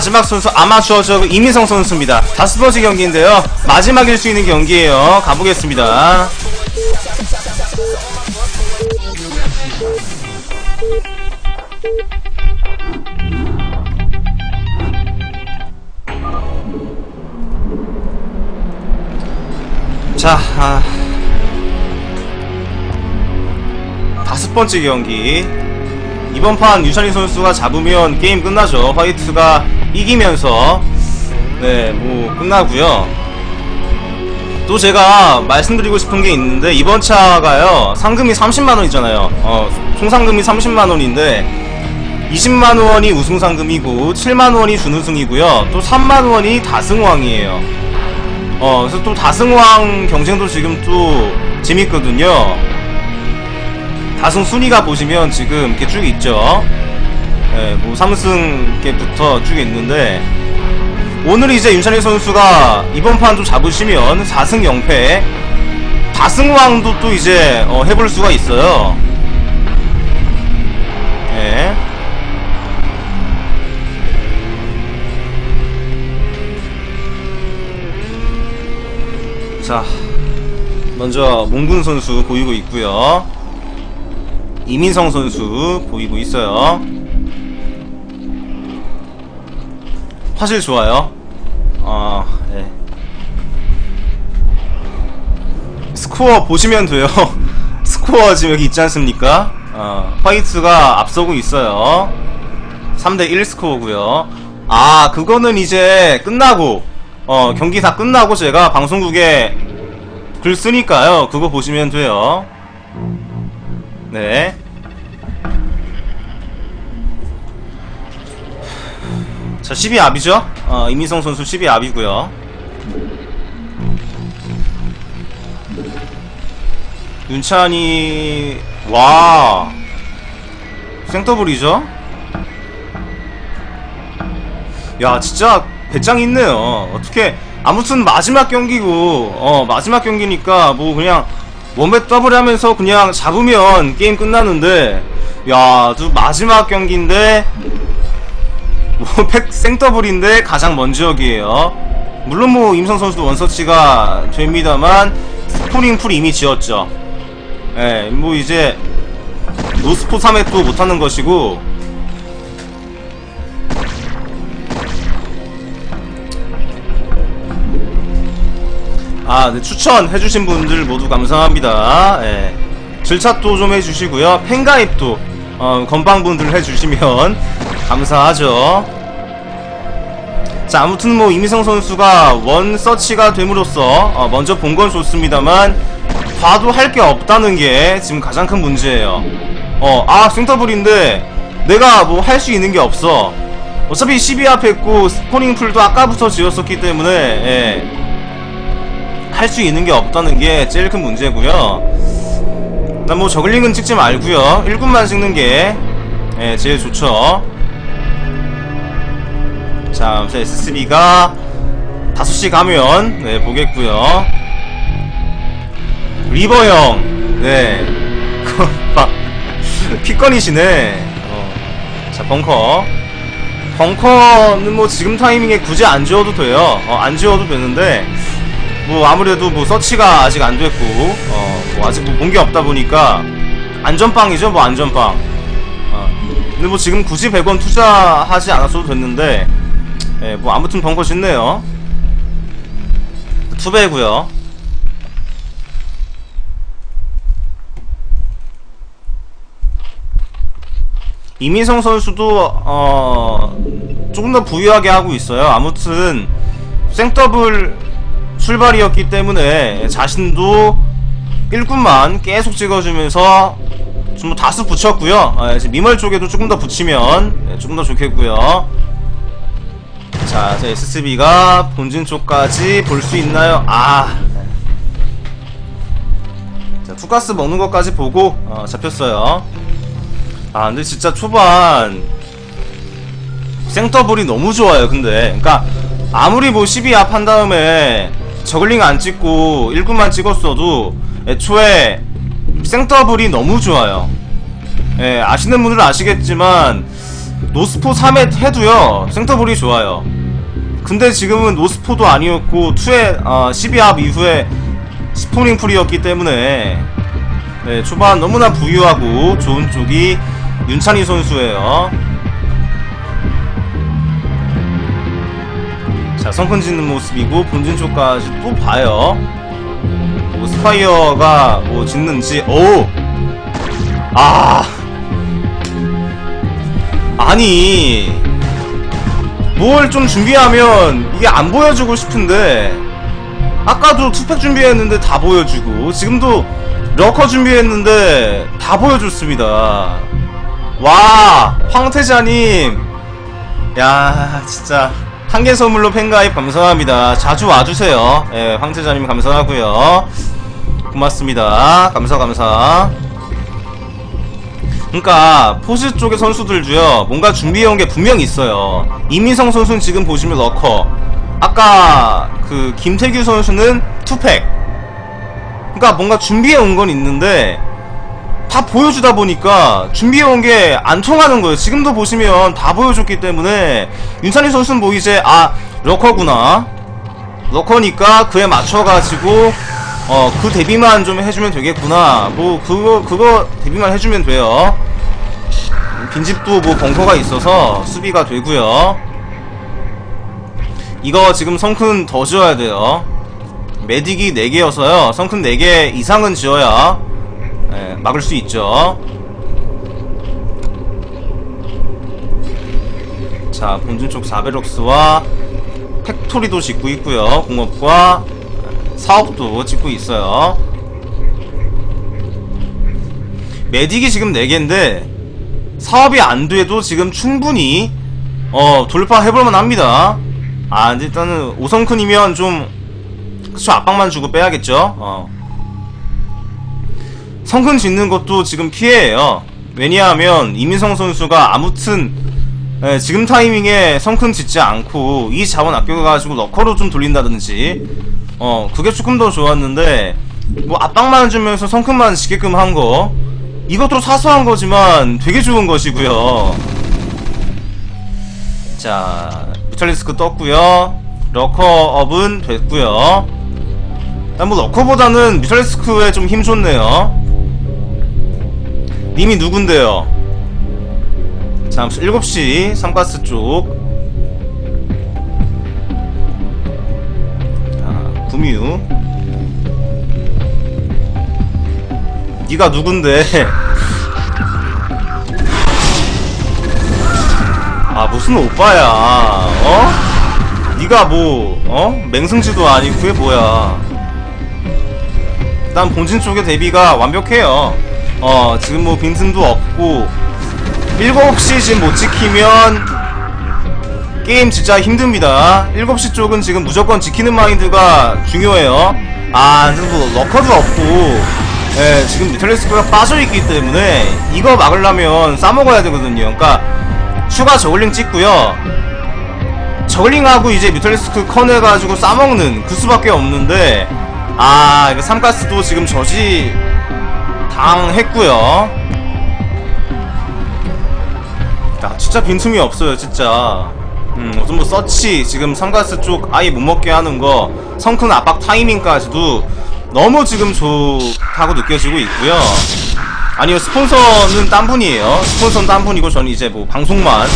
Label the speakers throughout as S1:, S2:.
S1: 마지막 선수 아마추어죠 이민성 선수입니다. 다섯 번째 경기인데요. 마지막일 수 있는 경기예요. 가보겠습니다. 자, 아... 다섯 번째 경기. 이번 판 유찬희 선수가 잡으면 게임 끝나죠. 화이트가 이기면서 네, 뭐 끝나고요. 또 제가 말씀드리고 싶은 게 있는데 이번 차가요. 상금이 30만 원이잖아요. 어, 총 상금이 30만 원인데 20만 원이 우승 상금이고 7만 원이 준우승이고요. 또 3만 원이 다승왕이에요. 어, 그래서 또 다승왕 경쟁도 지금 또 재밌거든요. 다승 순위가 보시면 지금 이렇게 쭉 있죠. 예, 뭐 3승 이렇게부터 쭉 있는데 오늘 이제 윤찬희 선수가 이번 판 좀 잡으시면 4승 0패 다승왕도 또 이제 어, 해볼 수가 있어요. 예. 자, 먼저 몽군 선수 보이고 있고요. 이민성 선수 보이고 있어요. 화질 좋아요. 아, 네. 스코어 보시면 돼요. 스코어 지금 여기 있지 않습니까? 어, 화이트가 앞서고 있어요. 3대1 스코어고요. 아, 그거는 이제 끝나고 어, 경기 다 끝나고 제가 방송국에 글 쓰니까요. 그거 보시면 돼요. 네. 자, 12압이죠? 어, 이민성 선수 12압이고요. 윤찬이 와 생더블이죠? 야 진짜 배짱 있네요 어떻게 아무튼 마지막 경기고 어 마지막 경기니까 뭐 그냥 원배 더블 하면서 그냥 잡으면 게임 끝나는데 야또 마지막 경기인데 뭐 팩 생더블인데 가장 먼 지역이에요 물론 뭐 임성 선수도 원서치가 됩니다만 스포링 풀 이미 지었죠 예, 뭐 이제 노스포 3회 또 못하는 것이고 아, 네, 추천해주신 분들 모두 감사합니다. 예. 질차도 좀 해주시고요. 팬가입도 어, 건방분들 해주시면 감사하죠. 자, 아무튼 뭐 이미성 선수가 원 서치가 됨으로써 어, 먼저 본 건 좋습니다만 봐도 할 게 없다는 게 지금 가장 큰 문제예요. 어, 아, 생터블인데 내가 뭐 할 수 있는 게 없어. 어차피 12앞 했고 스포닝 풀도 아까부터 지었었기 때문에 예. 할 수 있는 게 없다는 게 제일 큰 문제고요. 일단 뭐 저글링은 찍지 말고요. 1군만 찍는 게 예, 제일 좋죠. 자, 아무튼 SSB가 5시 가면 네, 보겠고요. 리버 형, 네, 피건이시네. 어. 자, 벙커. 벙커는 뭐 지금 타이밍에 굳이 안 지워도 돼요. 어, 안 지워도 되는데 뭐 아무래도 뭐 서치가 아직 안 됐고 어, 뭐 아직 뭐본게 없다 보니까 안전빵이죠, 뭐 안전빵. 어. 근데 뭐 지금 굳이 100원 투자하지 않았어도 됐는데 예, 뭐 아무튼 벙커 짓네요. 투배고요. 이민성 선수도 어 조금 더 부유하게 하고 있어요. 아무튼 생더블 출발이었기 때문에 자신도 1군만 계속 찍어주면서 좀 다수 붙였고요. 아, 이제 미멀 쪽에도 조금 더 붙이면 네, 조금 더 좋겠고요. 자, 자 SSB가 본진 쪽까지 볼 수 있나요? 아. 자, 투가스 먹는 것까지 보고 어, 잡혔어요. 아, 근데 진짜 초반 생더블이 너무 좋아요. 근데 그러니까 아무리 뭐 12압 한 다음에 저글링 안 찍고 1군만 찍었어도 애초에 생더블이 너무 좋아요. 예, 아시는 분들은 아시겠지만 노스포 3회 해도요 생터볼이 좋아요. 근데 지금은 노스포도 아니었고 2회 어, 12합 이후에 스포닝 풀이었기 때문에 네, 초반 너무나 부유하고 좋은 쪽이 윤찬희 선수예요. 자 성큰 짓는 모습이고 본진 쪽까지 또 봐요. 뭐 스파이어가 뭐 짓는지 오! 아 아니 뭘 좀 준비하면 이게 안 보여주고 싶은데. 아까도 투팩 준비했는데 다 보여주고 지금도 러커 준비했는데 다 보여줬습니다. 와 황태자님. 야 진짜. 한 개 선물로 팬가입 감사합니다. 자주 와주세요. 예 황태자님 감사하고요. 고맙습니다. 감사 감사 그러니까 포즈 쪽의 선수들도요 뭔가 준비해온 게 분명히 있어요. 이민성 선수는 지금 보시면 러커. 아까 그 김태규 선수는 투팩. 그러니까 뭔가 준비해온 건 있는데 다 보여주다 보니까 준비해온 게 안 통하는 거예요. 지금도 보시면 다 보여줬기 때문에 윤찬희 선수는 뭐 이제 아 러커구나. 러커니까 그에 맞춰가지고 어 그 대비만 좀 해주면 되겠구나. 뭐 그거 그거 대비만 해주면 돼요. 빈집도 뭐 벙커가 있어서 수비가 되고요. 이거 지금 성큰 더 지어야 돼요. 메딕이 4개여서요. 성큰 4개 이상은 지어야 예, 막을 수 있죠. 자 본진 쪽 사베럭스와 팩토리도 짓고 있고요. 공업과 사업도 짓고 있어요. 메딕이 지금 4개인데 사업이 안 돼도 지금 충분히 어 돌파해볼만 합니다. 아 일단은 5성큰이면 좀 그쵸 압박만 주고 빼야겠죠? 어. 성큰 짓는 것도 지금 피해예요. 왜냐하면 이민성 선수가 아무튼 예, 지금 타이밍에 성큰 짓지 않고 이 자원 아껴가지고 러커로 좀 돌린다든지 어 그게 조금 더 좋았는데 뭐 압박만 주면서 성큰만 짓게끔 한 거 이것도 사소한 거지만 되게 좋은 것이고요. 자 뮤탈리스크 떴고요. 러커업은 됐고요. 일단 뭐 러커보다는 뮤탈리스크에 좀힘 좋네요. 님이 누군데요? 자 7시 삼가스 쪽 자, 구뮤 니가 누군데? 아 무슨 오빠야? 어? 니가 뭐 어? 맹승지도 아니고 그게 뭐야? 일단 본진 쪽의 대비가 완벽해요. 어 지금 뭐 빈틈도 없고. 7시 지금 못 지키면 게임 진짜 힘듭니다. 7시 쪽은 지금 무조건 지키는 마인드가 중요해요. 아뭐 러커도 없고 예, 지금 뮤탈리스크가 빠져있기 때문에 이거 막으려면 싸먹어야 되거든요. 그러니까 추가 저글링 찍고요. 저글링하고 이제 뮤탈리스크 커내가지고 싸먹는 그 수밖에 없는데 아 이거 삼가스도 지금 저지 당했고요. 야 진짜 빈틈이 없어요 진짜 음 뭐 서치 지금 삼가스 쪽 아예 못 먹게 하는 거 성큰 압박 타이밍까지도 너무 지금 좋다고 느껴지고 있고요. 아니요 스폰서는 딴 분이에요. 스폰서는 딴 분이고 저는 이제 뭐 방송만.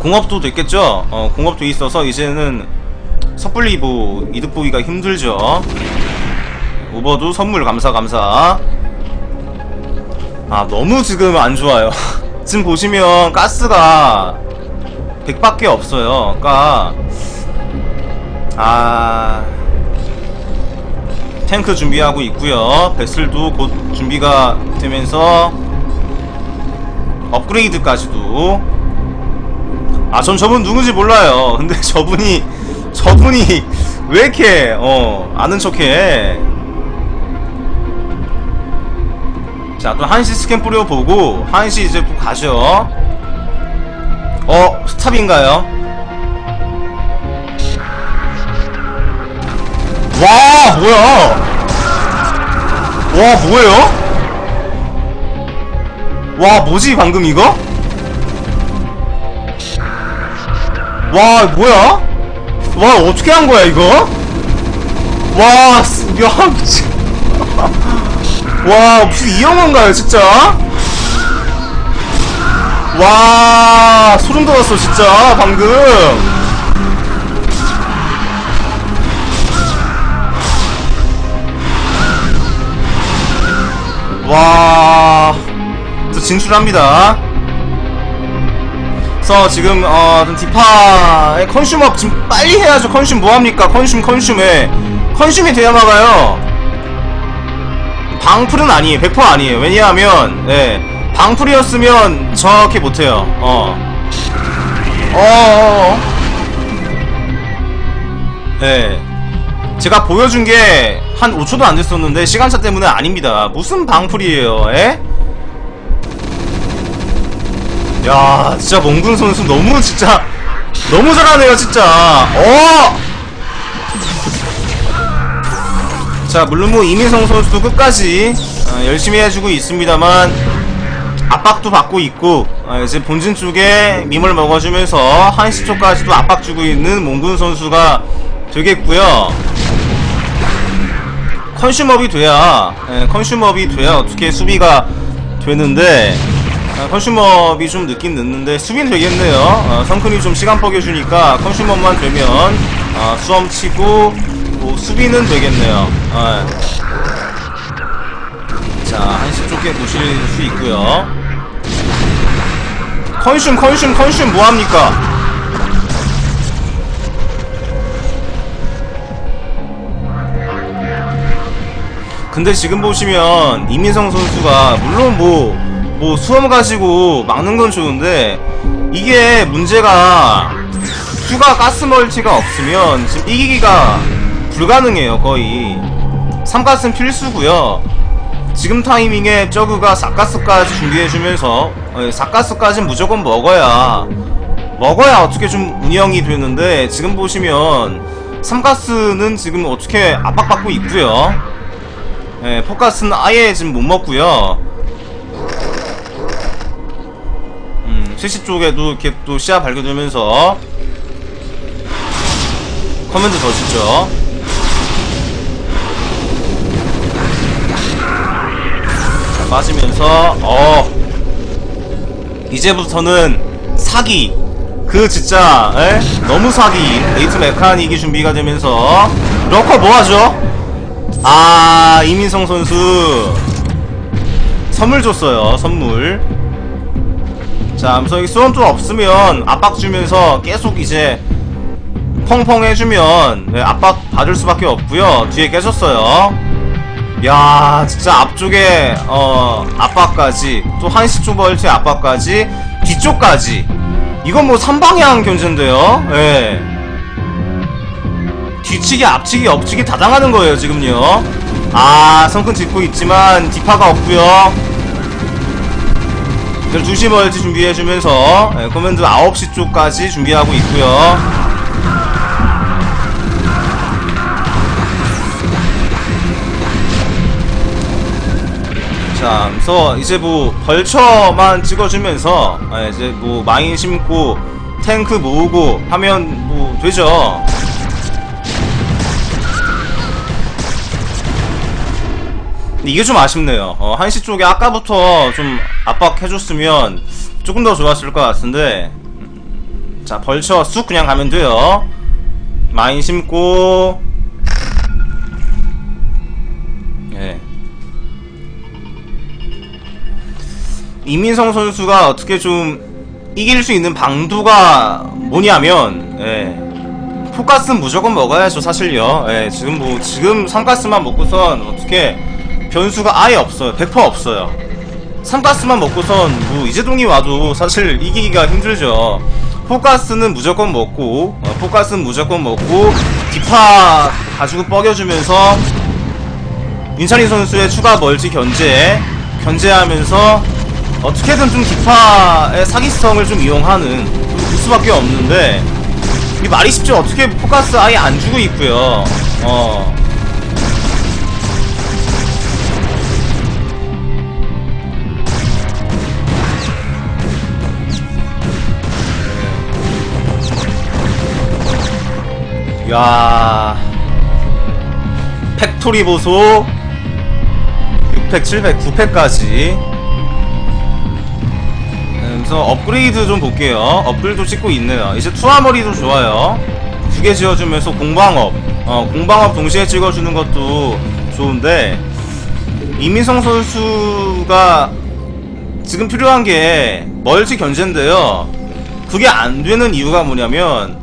S1: 공업도 됐겠죠? 어 공업도 있어서 이제는 섣불리 뭐 이득 보기가 힘들죠. 오버도 선물 감사 감사. 아 너무 지금 안 좋아요. 지금 보시면 가스가 100밖에 없어요. 그니까 아 탱크 준비하고 있고요. 베슬도 곧 준비가 되면서 업그레이드까지도. 아 전 저분 누군지 몰라요. 근데 저분이 저분이 왜 이렇게 어 아는 척해? 자, 또 한시 스캔 뿌려보고 한시 이제 또 가죠. 어? 스탑인가요? 와 뭐야 와 뭐예요? 와 뭐지 방금 이거? 와 뭐야? 와 어떻게 한 거야 이거? 와야 미친 와 무슨 이 영화인가요 진짜? 와 소름 돋았어 진짜 방금. 와, 또 진출합니다. 그래서 지금 어좀 디파의 컨슈머 지금 빨리 해야죠. 컨슘 뭐합니까? 컨슘 컨슘에 컨슘이 막아요. 방풀은 아니에요. 100% 아니에요. 왜냐하면 예, 방풀이었으면 저렇게 못해요. 어. 어. 어. 어. 예. 제가 보여준 게 한 5초도 안 됐었는데 시간차 때문에 아닙니다. 무슨 방풀이에요, 에? 야, 진짜 몽군 선수 너무 진짜 너무 잘하네요, 진짜. 어! 자, 물론 뭐 이민성 선수도 끝까지 어, 열심히 해주고 있습니다만 압박도 받고 있고 어, 이제 본진 쪽에 밈을 먹어주면서 한시 쪽까지도 압박 주고 있는 몽군 선수가 되겠고요. 컨슈머비 돼야 예, 컨슈머비 돼야 어떻게 수비가 되는데 아, 컨슈머비 좀 늦긴 늦는데 수비는 되겠네요 어, 성큰이 좀 시간 뻐겨주니까 컨슈머만 되면 어, 수험 치고 뭐 수비는 되겠네요 어. 자 한시 쪽에 보실 수 있고요 컨슘 컨슘 컨슘 뭐합니까? 근데 지금 보시면 이민성 선수가 물론 뭐, 뭐 수험 가지고 막는 건 좋은데 이게 문제가 추가 가스 멀티가 없으면 지금 이기기가 불가능해요 거의. 3가스는 필수고요 지금 타이밍에 저그가 4가스까지 준비해주면서 4가스까지는 무조건 먹어야 먹어야 어떻게 좀 운영이 되는데 지금 보시면 3가스는 지금 어떻게 압박받고 있고요 예, 포커스는 아예 지금 못 먹고요. 음, 3시 쪽에도 이렇게 또 시야 발견되면서 커맨드 더 주죠. 빠지면서 어. 이제부터는 사기. 그 진짜 에? 너무 사기. 레이트 메카닉이 준비가 되면서. 러커 뭐하죠? 아 이민성 선수. 선물 줬어요 선물. 자 그래서 여기 수원 좀 없으면 압박 주면서 계속 이제 펑펑 해주면 네, 압박 받을 수밖에 없고요. 뒤에 깨졌어요 야 진짜 앞쪽에 어 압박까지 또 한시 쪽 벌트의 압박까지 뒤쪽까지. 이건 뭐 3방향 견제인데요? 예. 뒤치기 앞치기 옆치기 다 당하는 거예요 지금요. 아 성큰 짚고 있지만 디파가 없고요. 12시 멀티 준비해주면서 예, 커맨드 9시 쪽까지 준비하고 있고요 자 그래서 이제 뭐 벌처만 찍어주면서 예, 이제 뭐 마인 심고 탱크 모으고 하면 뭐 되죠 이게 좀 아쉽네요. 어, 한시 쪽에 아까부터 좀 압박해줬으면 조금 더 좋았을 것 같은데. 음, 자, 벌쳐 쑥 그냥 가면 돼요. 마인 심고. 이민성 선수가 어떻게 좀 이길 수 있는 방도가 뭐냐면, 예. 포가스는 무조건 먹어야죠, 사실요. 예, 지금 뭐, 지금 삼가스만 먹고선 어떻게 변수가 아예 없어요. 100% 없어요. 삼가스만 먹고선 뭐 이재동이 와도 사실 이기기가 힘들죠. 포가스는 무조건 먹고 어, 포가스는 무조건 먹고 디파 가지고 뻐겨주면서 윤찬희 선수의 추가 멀티 견제 견제하면서 어떻게든 좀 디파의 사기성을 좀 이용하는 그 수밖에 없는데 이 말이 쉽죠. 어떻게 포가스 아예 안 주고 있고요. 어. 야. 팩토리 보소. 6팩, 7팩, 9팩까지 그래서 업그레이드 좀 볼게요. 업글도 찍고 있네요. 이제 투하머리도 좋아요. 두 개 지어주면서 공방업. 어, 공방업 동시에 찍어주는 것도 좋은데 이민성 선수가 지금 필요한 게 멀티 견제인데요. 그게 안 되는 이유가 뭐냐면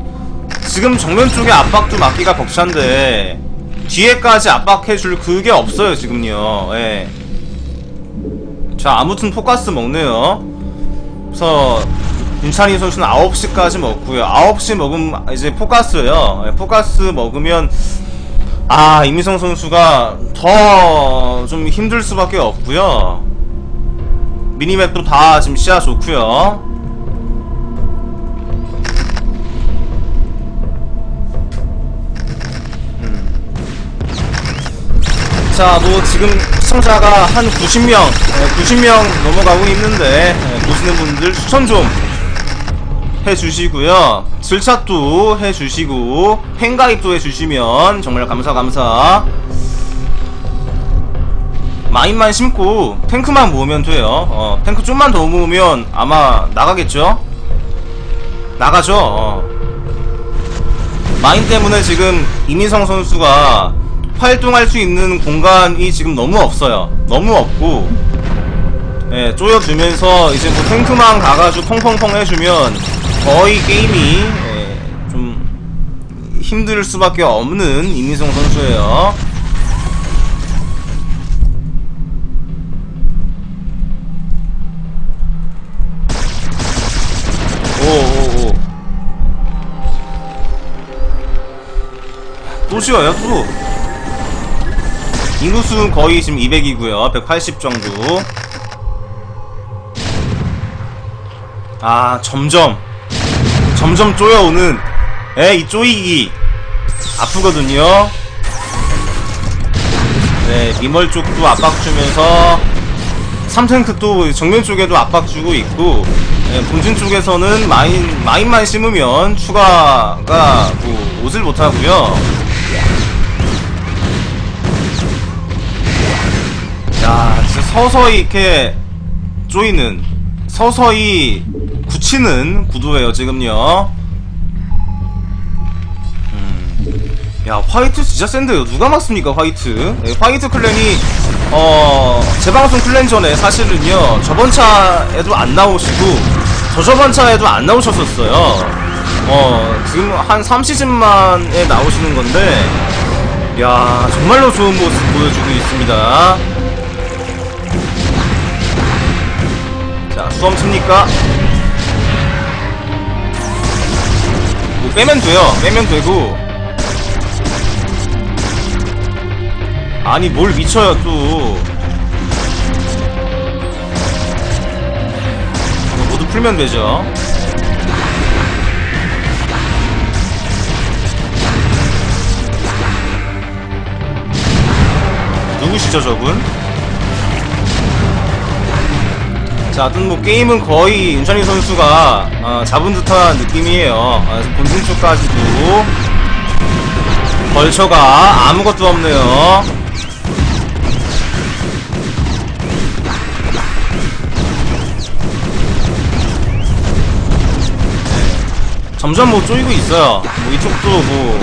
S1: 지금 정면 쪽에 압박도 막기가 벅찬데 뒤에까지 압박해줄 그게 없어요 지금요. 예. 자 아무튼 포커스 먹네요 그래서 윤찬희 선수는 9시까지 먹고요. 9시 먹으면 이제 포커스예요. 예, 포커스 먹으면 아 이미성 선수가 더 좀 힘들 수밖에 없고요. 미니맵도 다 지금 시야 좋고요 자, 뭐 지금 시청자가 한 90명, 90명 넘어가고 있는데 예, 보시는 분들 추천 좀 해주시고요. 질차도 해주시고 팬가입도 해주시면 정말 감사 감사. 마인만 심고 탱크만 모으면 돼요. 어, 탱크 좀만 더 모으면 아마 나가겠죠? 나가죠. 어. 마인 때문에 지금 이민성 선수가 활동할 수 있는 공간이 지금 너무 없어요. 너무 없고, 예, 쪼여주면서 이제 뭐 탱크만 가가지고 펑펑펑 해주면 거의 게임이 예, 좀 힘들 수밖에 없는 이민성 선수예요. 오오오 또 쉬어요 또 인구수는 거의 지금 200이고요. 180 정도. 아 점점. 점점 쪼여오는 에이 쪼이기. 아프거든요. 네 미멀 쪽도 압박 주면서 3탱크 또 정면 쪽에도 압박 주고 있고 네, 본진 쪽에서는 마인 마인만 심으면 추가가 뭐 옷을 못 하고요. 야, 진짜 서서히 이렇게 쪼이는 서서히 굳히는 구도예요 지금요. 음. 야 화이트 진짜 센데요 누가 막습니까 화이트 네, 화이트 클랜이 어 재방송 클랜 전에 사실은요 저번 차에도 안 나오시고 저저번 차에도 안 나오셨었어요 어 지금 한 3시즌 만에 나오시는 건데 야 정말로 좋은 모습 보여주고 있습니다 자 수험 칩니까? 뭐 빼면 돼요. 빼면 되고. 아니 뭘 미쳐요 또. 모두 풀면 되죠. 누구시죠 저분? 자, 하여튼 뭐 게임은 거의 윤찬희 선수가 어, 잡은 듯한 느낌이에요. 어, 본진 쪽까지도 벌처가 아무것도 없네요. 점점 뭐 쪼이고 있어요. 뭐 이쪽도 뭐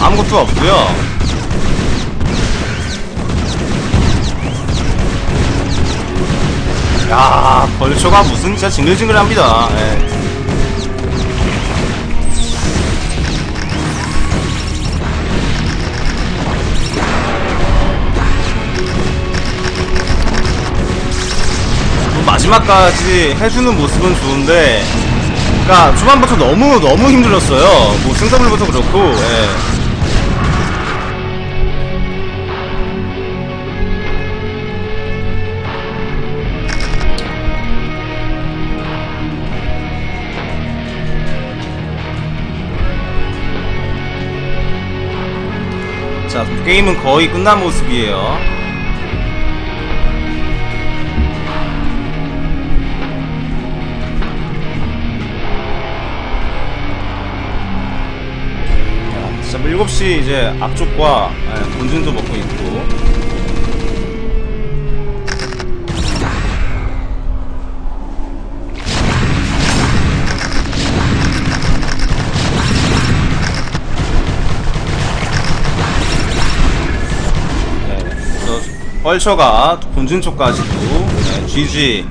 S1: 아무것도 없고요. 야 벌초가 무슨 진짜 징글징글합니다. 예. 뭐 마지막까지 해주는 모습은 좋은데 그니까 초반부터 너무 너무 힘들었어요 뭐 승서블부터 그렇고 예. 게임은 거의 끝난 모습이에요 자, 7시 이제 앞쪽과 예, 본진도 먹고 있고. 뻘쳐가 본진 쪽까지도 네, GG